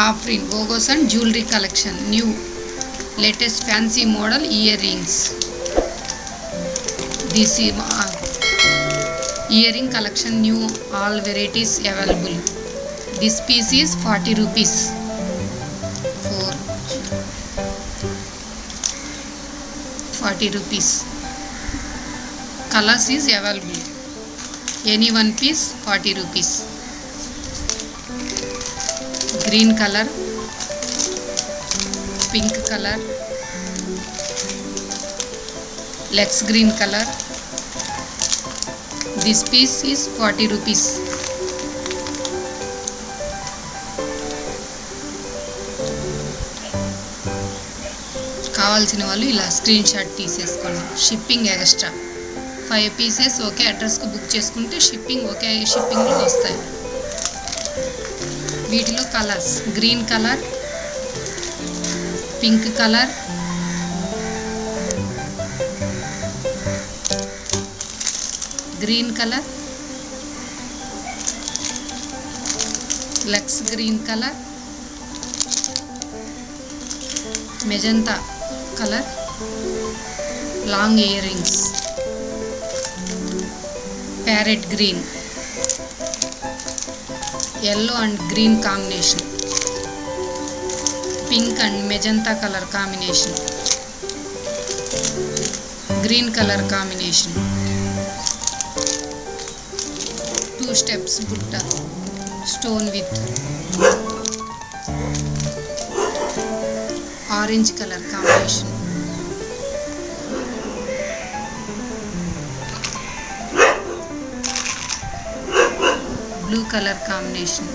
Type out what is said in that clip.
Afrin ఓగోసన్ jewellery collection new latest fancy model ear rings this ear ring collection new all varieties available this piece is forty rupees four forty rupees colours is available any one piece forty rupees green colour pink colour లెక్స్ green colour. This piece is forty rupees కావాల్సిన వాళ్ళు ఇలా screen shot తీసేసుకోండి. Shipping extra five pieces ఒకే అడ్రస్కి book చేసుకుంటే shipping ఒకే షిప్పింగ్లో వస్తాయి. వీటిలో colours green colour pink colour. Green colour Lux green colour magenta colour long ear rings parrot green. Yellow and green combination pink and magenta colour combination green colour combination two steps బుట్ట stone with orange colour combination blue colour combination